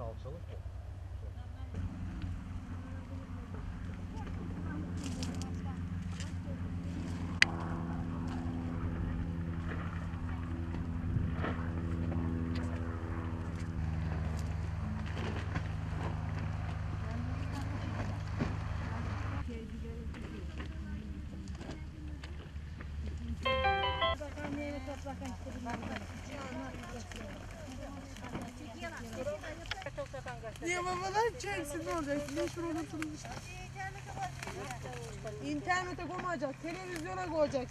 Salçalık mı? Niye babalar çeksin ne olacak? Meşhur işte. İnternete koymayacak, televizyona koyacak.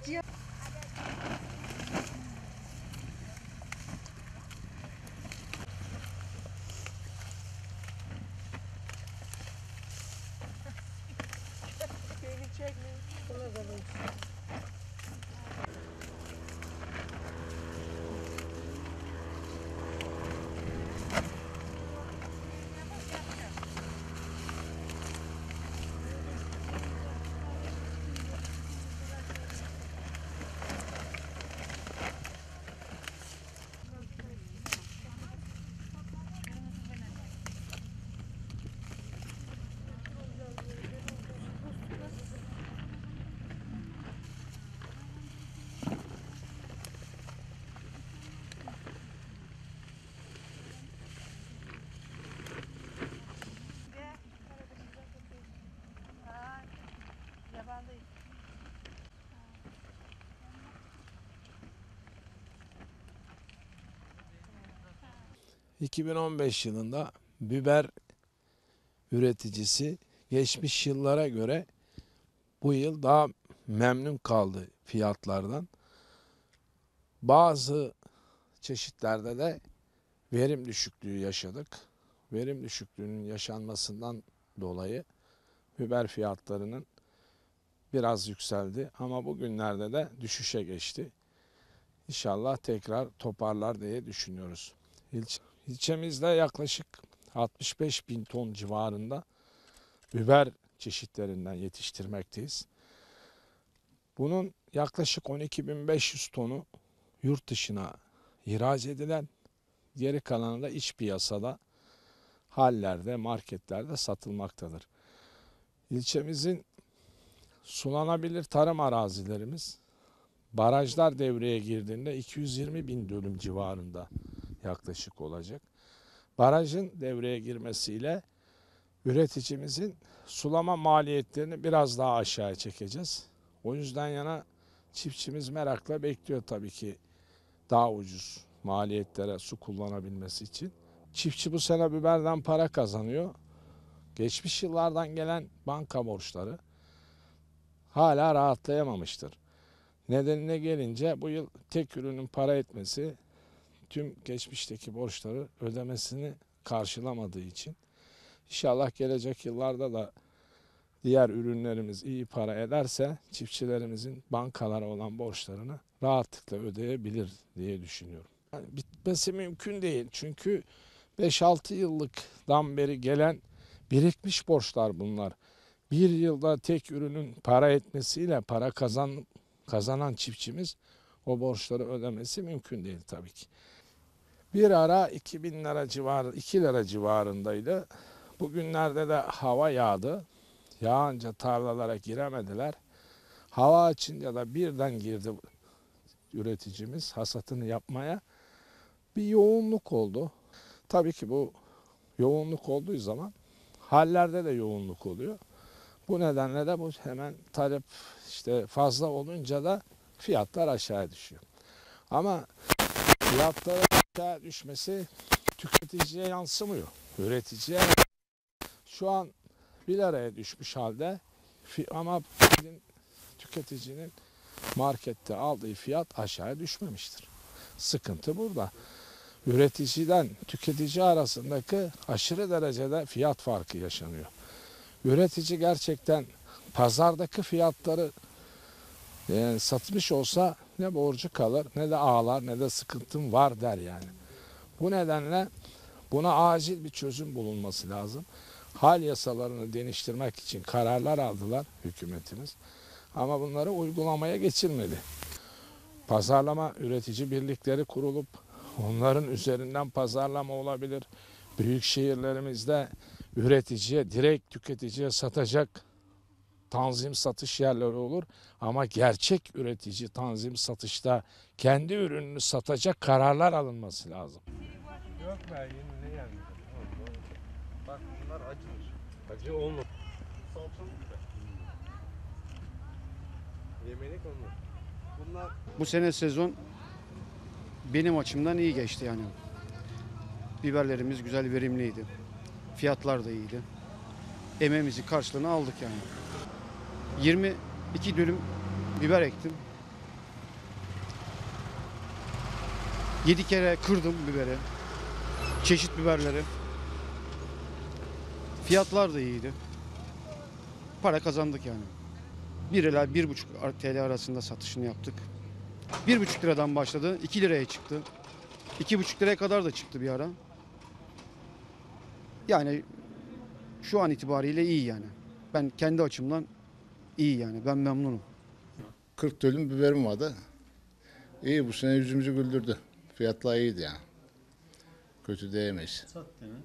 2015 yılında biber üreticisi geçmiş yıllara göre bu yıl daha memnun kaldı fiyatlardan. Bazı çeşitlerde de verim düşüklüğü yaşadık. Verim düşüklüğünün yaşanmasından dolayı biber fiyatlarının biraz yükseldi ama bugünlerde de düşüşe geçti. İnşallah tekrar toparlar diye düşünüyoruz. İlçe İlçemizde yaklaşık 65 bin ton civarında biber çeşitlerinden yetiştirmekteyiz. Bunun yaklaşık 12.500 tonu yurt dışına ihraç edilen, geri kalanı da iç piyasada hallerde, marketlerde satılmaktadır. İlçemizin sulanabilir tarım arazilerimiz barajlar devreye girdiğinde 220 bin dönüm civarında yaklaşık olacak. Barajın devreye girmesiyle üreticimizin sulama maliyetlerini biraz daha aşağıya çekeceğiz. O yüzden yana çiftçimiz merakla bekliyor tabii ki daha ucuz maliyetlere su kullanabilmesi için. Çiftçi bu sene biberden para kazanıyor. Geçmiş yıllardan gelen banka borçları hala rahatlayamamıştır. Nedenine gelince bu yıl tek ürünün para etmesi tüm geçmişteki borçları ödemesini karşılamadığı için inşallah gelecek yıllarda da diğer ürünlerimiz iyi para ederse çiftçilerimizin bankalara olan borçlarını rahatlıkla ödeyebilir diye düşünüyorum. Yani bitmesi mümkün değil çünkü 5-6 yıllıktan beri gelen birikmiş borçlar bunlar. Bir yılda tek ürünün para etmesiyle para kazan, kazanan çiftçimiz o borçları ödemesi mümkün değil tabii ki. Bir ara 2000 lira civarı, 2 lira civarındaydı. Bugünlerde de hava yağdı. Yağınca tarlalara giremediler. Hava açınca da birden girdi üreticimiz hasatını yapmaya. Bir yoğunluk oldu. Tabii ki bu yoğunluk olduğu zaman hallerde de yoğunluk oluyor. Bu nedenle de bu hemen talep işte fazla olunca da fiyatlar aşağı düşüyor. Ama fiyatların aşağı düşmesi tüketiciye yansımıyor. Üreticiye şu an 1 liraya düşmüş halde ama tüketicinin markette aldığı fiyat aşağıya düşmemiştir. Sıkıntı burada. Üreticiden tüketici arasındaki aşırı derecede fiyat farkı yaşanıyor. Üretici gerçekten pazardaki fiyatları yani satmış olsa ne borcu kalır ne de ağlar ne de sıkıntım var der yani. Bu nedenle buna acil bir çözüm bulunması lazım. Hal yasalarını değiştirmek için kararlar aldılar hükümetimiz. Ama bunları uygulamaya geçirmedi. Pazarlama üretici birlikleri kurulup onların üzerinden pazarlama olabilir. Büyük şehirlerimizde üreticiye, direkt tüketiciye satacak tanzim satış yerleri olur. Ama gerçek üretici tanzim satışta kendi ürününü satacak kararlar alınması lazım. Yok be yeni ne gelmedi? Bak bunlar acıdır. Acı olma. Salçalı biber. Yemelik onlar. Bunlar Bu sene sezon benim açımdan iyi geçti yani. Biberlerimiz güzel verimliydi. Fiyatlar da iyiydi. Emeğimizi karşılığını aldık yani. 22 dönüm biber ektim. 7 kere kırdım biberi. Çeşit biberleri. Fiyatlar da iyiydi. Para kazandık yani. 1 ila 1,5 TL arasında satışını yaptık. 1,5 liradan başladı. 2 liraya çıktı. 2,5 liraya kadar da çıktı bir ara. Yani şu an itibariyle iyi yani. Ben kendi açımdan iyi yani. Ben memnunum. 40 dönüm biberim vardı. İyi bu sene yüzümüzü güldürdü. Fiyatlar iyiydi yani. Kötü diyemeyiz.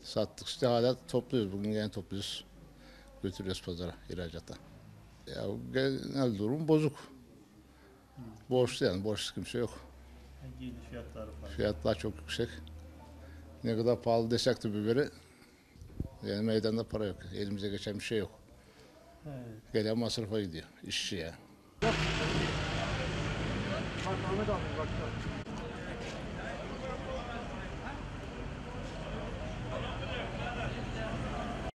Sattık işte hala topluyoruz. Bugün yine topluyoruz. Götürüyoruz pazara ihracata. Ya genel durum bozuk. Borçlu yani borçlu kimse yok. Giydi fiyatları falan. Fiyatlar çok yüksek. Ne kadar pahalı desek de biberi yani meydanda para yok. Elimize geçen bir şey yok. Evet. Gelen masrafa gidiyor. işçiye. Bak Ahmet abi bak.